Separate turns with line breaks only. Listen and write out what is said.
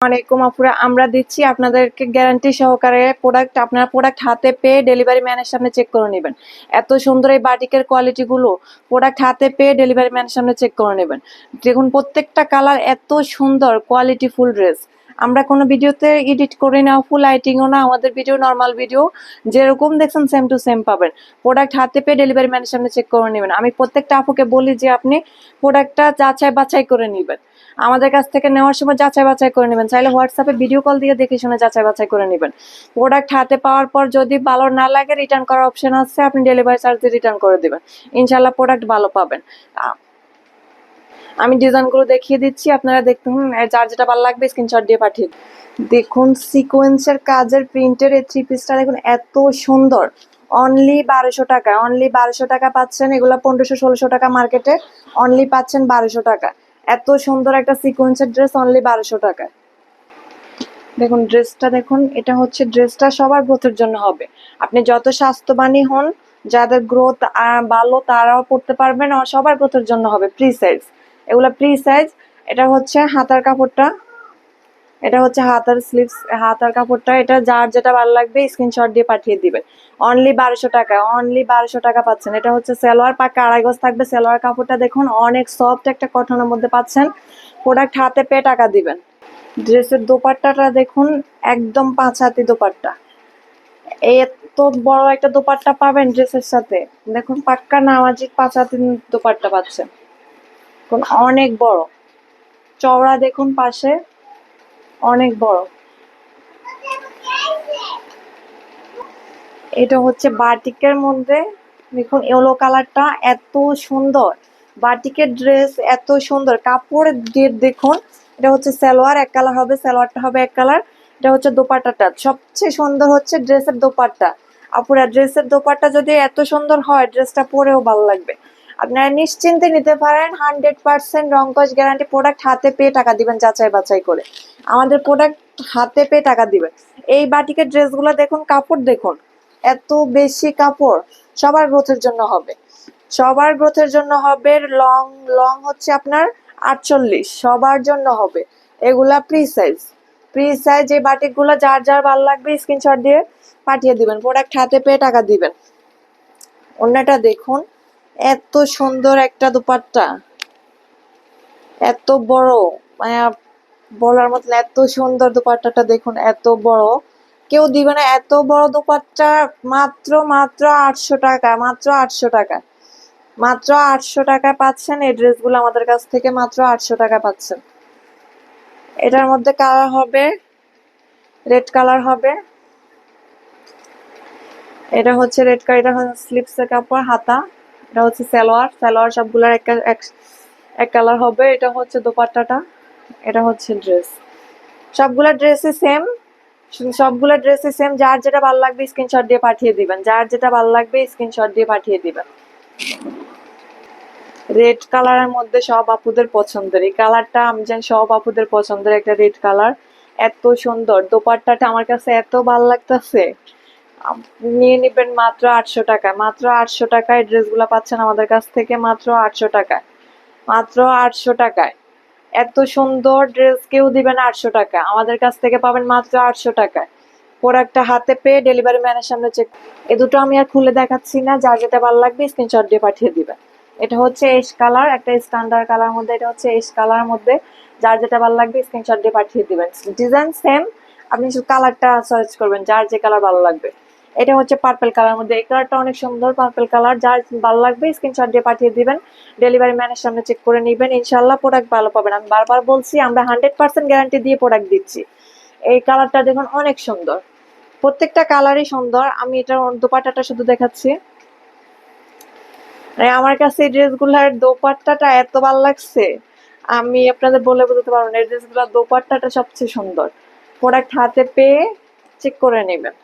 আলাইকুম আপুরা, আমরা দিচ্ছি আপনাদেরকে গ্যারান্টি সহকারে প্রোডাক্ট আপনারা প্রোডাক্ট হাতে পেয়ে ডেলিভারি ম্যানের সামনে চেক করে নেবেন। এত সুন্দর এই বাটিকের কোয়ালিটিগুলো প্রোডাক্ট হাতে পেয়ে ডেলিভারি ম্যানের সামনে চেক করে নেবেন। দেখুন, প্রত্যেকটা কালার এত সুন্দর কোয়ালিটি ফুল ড্রেস আমরা কোনো ভিডিওতে এডিট করি না ফুল লাইটিংও না, আমাদের ভিডিও নর্মাল ভিডিও যেরকম দেখছেন সেম টু সেম পাবেন। প্রোডাক্ট হাতে পেয়ে ডেলিভারি ম্যানের সামনে চেক করে নেবেন। আমি প্রত্যেকটা আপুকে বলি যে আপনি প্রোডাক্টটা যাচাই বাছাই করে নেবেন। আমাদের কাছ থেকে নেওয়ার সময় যাচাই বাছাই করে নেবেন। চাইলে হোয়াটসঅ্যাপে ভিডিও কল দিয়ে দেখে শুনে যাচাই বাছাই করে নেবেন। প্রোডাক্ট হাতে পাওয়ার পর যদি ভালো না লাগে রিটার্ন করার অপশন আছে, আপনি ডেলিভারি চার্জ দিয়ে রিটার্ন করে দেবেন। ইনশাল্লাহ প্রোডাক্ট ভালো পাবেন। আমি ডিজাইনগুলো দেখিয়ে দিচ্ছি, আপনারা দেখুন যার যেটা ভালো লাগবে স্ক্রিনশট দিয়ে পাঠিয়ে। দেখুন সিকোয়েন্সের কাজের প্রিন্টের এই থ্রি পিসটা দেখুন এত সুন্দর। অনলি বারোশো টাকা অনলি বারোশো টাকা পাচ্ছেন, এগুলো পনেরোশো, ষোলোশো টাকা মার্কেটে অনলি পাচ্ছেন বারোশো টাকা। এত সুন্দর একটা সিকোয়েন্সের ড্রেস অনলি বারোশো টাকা। দেখুন ড্রেসটা দেখুন, এটা হচ্ছে ড্রেসটা সবার গ্রোথের জন্য হবে। আপনি যত স্বাস্থ্যবানই হন, যাদের গ্রোথ ভালো, তারাও পড়তে পারবেন, আর সবার গ্রোথের জন্য হবে প্রি সাইজ এগুলো প্রি সাইজ এটা হচ্ছে হাতার কাপড়টা। এটা হচ্ছে হাতার স্লিভস হাতার কাপড়টা। এটা যার যেটা ভালো লাগবে স্ক্রিনশট দিয়ে পাঠিয়ে দিবেন অনলি বারোশো টাকা অনলি বারোশো টাকা পাচ্ছেন। এটা হচ্ছে সালোয়ার পাক্কা আড়াই গজ থাকবে। সালোয়ার কাপড়টা দেখুন, অনেক সফট একটা কটনের মধ্যে পাচ্ছেন। প্রোডাক্ট হাতে পেয়ে টাকা দিবেন। ড্রেসের দোপাট্টাটা দেখুন, একদম পাঁচ হাতি দোপাট্টা। এত বড় একটা দোপাট্টা পাবেন ড্রেসের সাথে। দেখুন, পাক্কা নামাজি পাঁচ হাতি দোপাট্টা পাচ্ছেন। দেখুন, অনেক বড়। চওড়া দেখুন পাশে, অনেক বড়। এটা হচ্ছে বাটিকের মধ্যে। দেখুন, ইয়েলো কালারটা এত সুন্দর। বাটিকের ড্রেস এত সুন্দর। কাপড়ের গেট দেখুন, এটা হচ্ছে সালোয়ার, এক কালার হবে, সালোয়ারটা হবে এক কালার। এটা হচ্ছে দোপাট্টাটা। সবচেয়ে সুন্দর হচ্ছে ড্রেসের দোপাট্টা। আপুরা, ড্রেসের দোপাট্টা যদি এত সুন্দর হয়, ড্রেসটা পরেও ভালো লাগবে। আপনারা নিশ্চিন্তে নিতে পারেন হান্ড্রেড পার্সেন্ট রংকশ গ্যারান্টি প্রোডাক্ট হাতে পেয়ে টাকা দিবেন যাচাই বাছাই করে। আমাদের প্রোডাক্ট হাতে পেয়ে টাকা দিবেন। এই বাটিকের ড্রেসগুলো দেখুন, কাপড় দেখুন, এত বেশি কাপড়, সবার গ্রোথের জন্য হবে। সবার গ্রোথের জন্য হবে লং লং হচ্ছে আপনার আটচল্লিশ, সবার জন্য হবে। এগুলা প্রি সাইজ প্রি সাইজ এই বাটিকগুলো যার যার ভালো লাগবে স্ক্রিনশট দিয়ে পাঠিয়ে দিবেন। প্রোডাক্ট হাতে পেয়ে টাকা দিবেন। অন্যটা দেখুন। এত সুন্দর একটা দুপাট্টা। এত বড় মানে বলার মতন এত সুন্দর দুপাট্টাটা দেখুন, এত বড়। কেউ দিবে না, এত বড় দুপাট্টা মাত্র মাত্র আটশো টাকা, মাত্র আটশো টাকা। মাত্র আটশো টাকা পাচ্ছেন, এই ড্রেসগুলো আমাদের কাছ থেকে মাত্র আটশো টাকা পাচ্ছেন। এটার মধ্যে কালার হবে, রেড কালার হবে। এটা হচ্ছে রেড কালার, এটা হচ্ছে স্লিপসের কাপড়, হাতা। এটা হচ্ছে সালোয়ার। সালোয়ার সবগুলার এক এক- কালার হবে। এটা হচ্ছে দোপাট্টাটা। এটা হচ্ছে ড্রেস সবগুলা ড্রেসই সেম সবগুলা ড্রেসই সেম যার যেটা ভালো লাগবে স্ক্রিনশট দিয়ে পাঠিয়ে দিবেন। যার যেটা ভালো লাগবে স্ক্রিনশট দিয়ে পাঠিয়ে দিবেন। রেড কালারের মধ্যে সব আপুদের পছন্দের। এই কালারটা আমি জানি সব আপুদের পছন্দের একটা রেড কালার এত সুন্দর। দোপাট্টাটা আমার কাছে এত ভালো লাগতেছে। নিয়ে নেবেন মাত্র আটশো টাকা মাত্র আটশো টাকায় ড্রেসগুলো পাচ্ছেন আমাদের কাছ থেকে মাত্র আটশো টাকায়। মাত্র আটশো টাকায়। এত সুন্দর ড্রেস কেউ দিবেন আটশো টাকা আমাদের কাছ থেকে পাবেন মাত্র আটশো টাকায়। প্রোডাক্টটা হাতে পেয়ে ডেলিভারি ম্যানের সামনে চেক এ দুটো আমি আর খুলে দেখাচ্ছি না। যার যেটা ভালো লাগবে স্ক্রিনশট দিয়ে পাঠিয়ে দিবেন। এটা হচ্ছে এস কালার একটা স্ট্যান্ডার্ড কালার মধ্যে, এটা হচ্ছে এস কালার মধ্যে। যার যেটা ভালো লাগবে স্ক্রিনশট দিয়ে পাঠিয়ে দিবেন। ডিজাইন সেম আপনি শুধু কালারটা সার্চ করবেন, যার যে কালার ভালো লাগবে। এটা হচ্ছে পার্পল কালার মধ্যে। এই কালারটা অনেক সুন্দর পার্পেল কালার যার ভালো লাগবে স্ক্রিনশট দিয়ে পাঠিয়ে দিবেন। ডেলিভারি ম্যানের সামনে চেক করে নেবেন। ইনশাল্লাহ প্রোডাক্ট ভালো পাবেন। আমি বারবার বলছি, আমরা হান্ড্রেড পার্সেন্ট গ্যারান্টি দিয়ে প্রোডাক্ট দিচ্ছি। এই কালারটা দেখুন অনেক সুন্দর। প্রত্যেকটা কালারই সুন্দর। আমি এটা দোপাট্টাটা শুধু দেখাচ্ছি। আমার কাছে এই ড্রেসগুলোর দোপাট্টাটা এত ভালো লাগছে। আমি আপনাদের বলে বোঝাতে পারব না। এই ড্রেসগুলোর দোপাট্টাটা সবচেয়ে সুন্দর। প্রোডাক্ট হাতে পেয়ে চেক করে নেবেন।